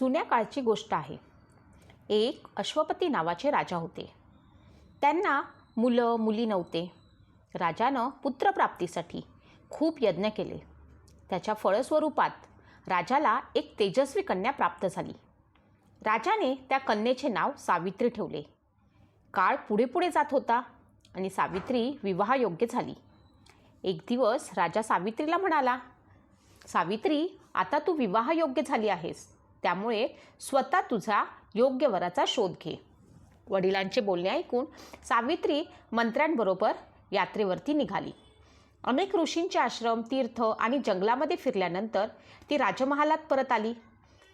जुन्या काळची गोष्ट आहे. एक अश्वपती नावाचे राजा होते. त्यांना मुलं मुली नव्हते. राजानं पुत्रप्राप्तीसाठी खूप यज्ञ केले. त्याच्या फळस्वरूपात राजाला एक तेजस्वी कन्या प्राप्त झाली. राजाने त्या कन्येचे नाव सावित्री ठेवले. काळ पुढे पुढे जात होता आणि सावित्री विवाहयोग्य झाली. एक दिवस राजा सावित्रीला म्हणाला सावित्री आता तू विवाहयोग्य झाली आहेस. त्यामुळे स्वतः तुझा योग्य वराचा शोध घे. वडिलांचे बोलणे ऐकून सावित्री मंत्र्यांबरोबर यात्रेवरती निघाली. अनेक ऋषींचे आश्रम तीर्थ आणि जंगलामध्ये फिरल्यानंतर ती राजमहालात परत आली.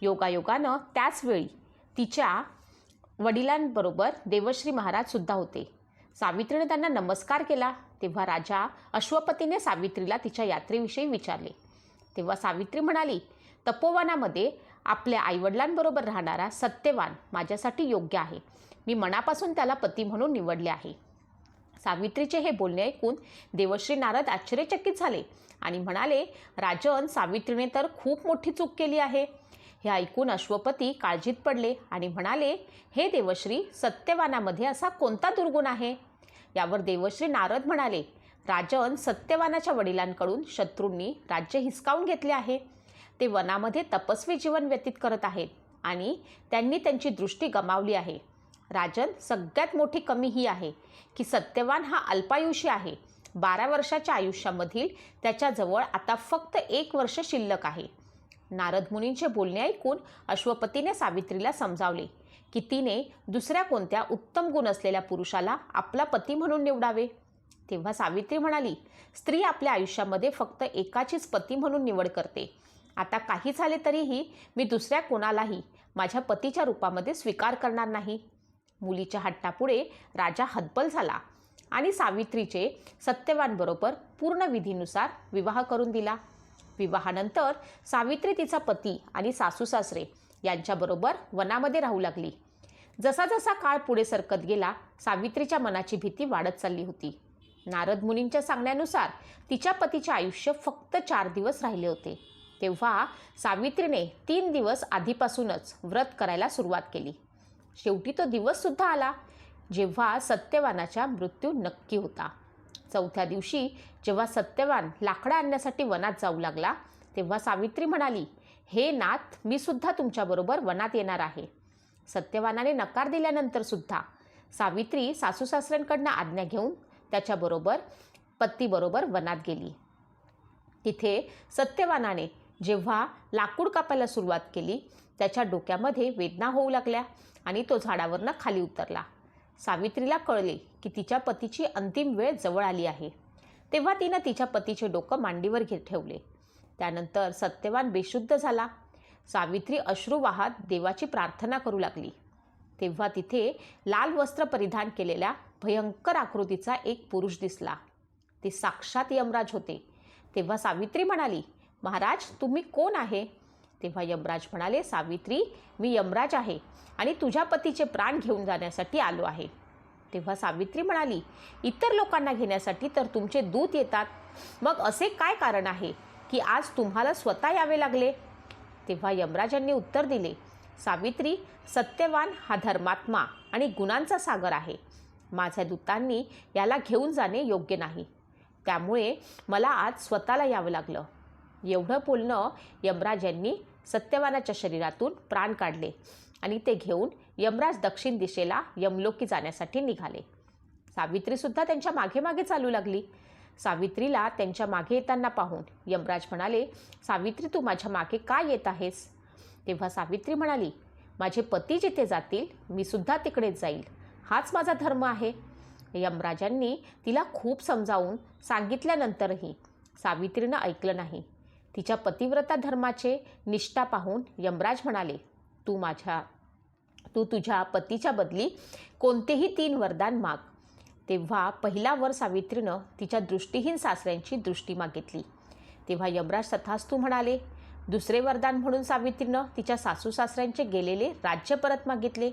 योगायोगानं त्याचवेळी तिच्या वडिलांबरोबर देवश्री महाराज सुद्धा होते. सावित्रीने त्यांना नमस्कार केला. तेव्हा राजा अश्वपतीने सावित्रीला तिच्या यात्रेविषयी विचारले. तेव्हा सावित्री म्हणाली तपोवनामध्ये आपल्या आईवडिलांबरोबर राहणारा सत्यवान माझ्यासाठी योग्य आहे. मी मनापासून त्याला पती म्हणून निवडले आहे. सावित्रीचे हे बोलणे ऐकून देवश्री नारद आश्चर्यचकित झाले आणि म्हणाले राजन सावित्रीने तर खूप मोठी चूक केली आहे. हे ऐकून अश्वपती काळजीत पडले आणि म्हणाले हे देवश्री सत्यवानामध्ये असा कोणता दुर्गुण आहे? यावर देवश्री नारद म्हणाले राजन सत्यवानाच्या वडिलांकडून शत्रूंनी राज्य हिसकावून घेतले आहे. ते वनामध्ये तपस्वी जीवन व्यतीत करत आहेत आणि त्यांनी त्यांची दृष्टी गमावली आहे. राजन सगळ्यात मोठी कमी ही आहे की सत्यवान हा अल्पायुषी आहे. बारा वर्षाच्या आयुष्यामधील त्याच्याजवळ आता फक्त एक वर्ष शिल्लक आहे. नारद मुनींचे बोलणे ऐकून अश्वपतीने सावित्रीला समजावले की तिने दुसऱ्या कोणत्या उत्तम गुण असलेल्या पुरुषाला आपला पती म्हणून निवडावे? तेव्हा सावित्री म्हणाली स्त्री आपल्या आयुष्यामध्ये फक्त एकाचीच पती म्हणून निवड करते. आता काही झाले तरीही मी दुसऱ्या कोणालाही माझ्या पतीच्या रूपामध्ये स्वीकार करणार नाही. मुलीच्या हट्टापुढे राजा हतबल झाला आणि सावित्रीचे सत्यवानबरोबर पूर्ण विधीनुसार विवाह करून दिला. विवाहानंतर सावित्री तिचा पती आणि सासू सासरे यांच्याबरोबर वनामध्ये राहू लागली. जसा जसा काळ पुढे सरकत गेला सावित्रीच्या मनाची भीती वाढत चालली होती. नारद मुनींच्या सांगण्यानुसार तिच्या पतीचे आयुष्य फक्त चार दिवस राहिले होते. तेव्हा सावित्रीने तीन दिवस आधीपासूनच व्रत करायला सुरुवात केली. शेवटी तो दिवससुद्धा आला जेव्हा सत्यवानाचा मृत्यू नक्की होता. चौथ्या दिवशी जेव्हा सत्यवान लाकडं आणण्यासाठी वनात जाऊ लागला तेव्हा सावित्री म्हणाली हे नाथ मी सुद्धा तुमच्याबरोबर वनात येणार आहे. सत्यवानाने नकार दिल्यानंतर सुद्धा सावित्री सासूसासऱ्यांकडनं आज्ञा घेऊन त्याच्याबरोबर पत्तीबरोबर वनात गेली. तिथे सत्यवानाने जेव्हा लाकूड कापायला सुरुवात केली त्याच्या डोक्यामध्ये वेदना होऊ लागल्या आणि तो झाडावरनं खाली उतरला. सावित्रीला कळले की तिच्या पतीची अंतिम वेळ जवळ आली आहे. तेव्हा तिनं तिच्या पतीचे डोकं मांडीवर घे ठेवले. त्यानंतर सत्यवान बेशुद्ध झाला. सावित्री अश्रू वाहात देवाची प्रार्थना करू लागली. तेव्हा तिथे लाल वस्त्र परिधान केलेल्या भयंकर आकृतीचा एक पुरुष दिसला. ते साक्षात यमराज होते. तेव्हा सावित्री म्हणाली महाराज तुम्ही कोण आहे? तेव्हा यमराज म्हणाले सावित्री मी यमराज आहे आणि तुझ्या पतीचे प्राण घेऊन जाण्यासाठी आलो आहे. तेव्हा सावित्री म्हणाली इतर लोकांना घेण्यासाठी तर तुमचे दूत येतात. मग असे काय कारण आहे की आज तुम्हाला स्वतः यावे लागले? तेव्हा यमराजांनी उत्तर दिले सावित्री सत्यवान हा धर्मात्मा आणि गुणांचा सागर आहे. माझ्या दूतांनी याला घेऊन जाणे योग्य नाही. त्यामुळे मला आज स्वतःला यावं लागलं. एवढं बोलणं यमराज यांनी सत्यवानाच्या शरीरातून प्राण काढले आणि ते घेऊन यमराज दक्षिण दिशेला यमलोकी जाण्यासाठी निघाले. सावित्रीसुद्धा त्यांच्या मागे मागे चालू लागली. सावित्रीला त्यांच्या मागे येताना पाहून यमराज म्हणाले सावित्री तू माझ्या मागे का येत आहेस? तेव्हा सावित्री म्हणाली माझे पती जिथे जातील मी सुद्धा तिकडेच जाईल. हाच माझा धर्म आहे. यमराजांनी तिला खूप समजावून सांगितल्यानंतरही सावित्रीनं ऐकलं नाही. तिच्या पतिव्रता धर्माचे निष्ठा पाहून यमराज म्हणाले तू माझ्या तू तुझ्या पतीच्या बदली कोणतेही तीन वरदान माग. तेव्हा पहिला वर सावित्रीनं तिच्या दृष्टीहीन सासऱ्यांची दृष्टी मागितली. तेव्हा यमराज तथास्तू म्हणाले दुसरे वरदान म्हणून सावित्रीनं तिच्या सासू सासऱ्यांचे गेलेले राज्य परत मागितले.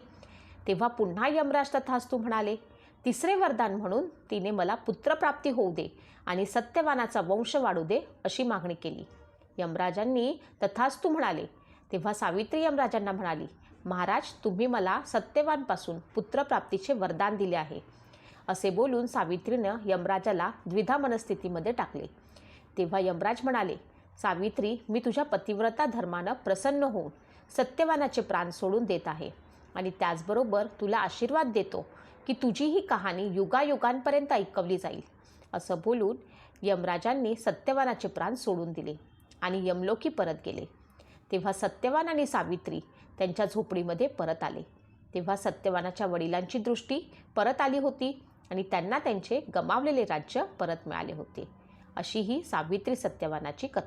तेव्हा पुन्हा यमराज तथास्तू म्हणाले तिसरे वरदान म्हणून तिने मला पुत्रप्राप्ती होऊ दे आणि सत्यवानाचा वंश वाढू दे अशी मागणी केली. यमराजांनी तथास्तू म्हणाले. तेव्हा सावित्री यमराजांना म्हणाली महाराज तुम्ही मला सत्यवानपासून पुत्रप्राप्तीचे वरदान दिले आहे. असे बोलून सावित्रीनं यमराजाला द्विधा मनस्थितीमध्ये टाकले. तेव्हा यमराज म्हणाले सावित्री मी तुझ्या पतिव्रता धर्मानं प्रसन्न होऊन सत्यवानाचे प्राण सोडून देत आहे आणि त्याचबरोबर तुला आशीर्वाद देतो की तुझी ही कहाणी युगायुगांपर्यंत ऐकवली जाईल. असं बोलून यमराजांनी सत्यवानाचे प्राण सोडून दिले. आणि यमलोकी परत गेले. तेव्हा सत्यवान आणि सावित्री त्यांच्या झोपडीमध्ये परत आले. तेव्हा सत्यवानाच्या वडिलांची दृष्टी परत आली होती आणि त्यांना त्यांचे गमावलेले राज्य परत मिळाले होते. अशी ही सावित्री सत्यवानाची कथा.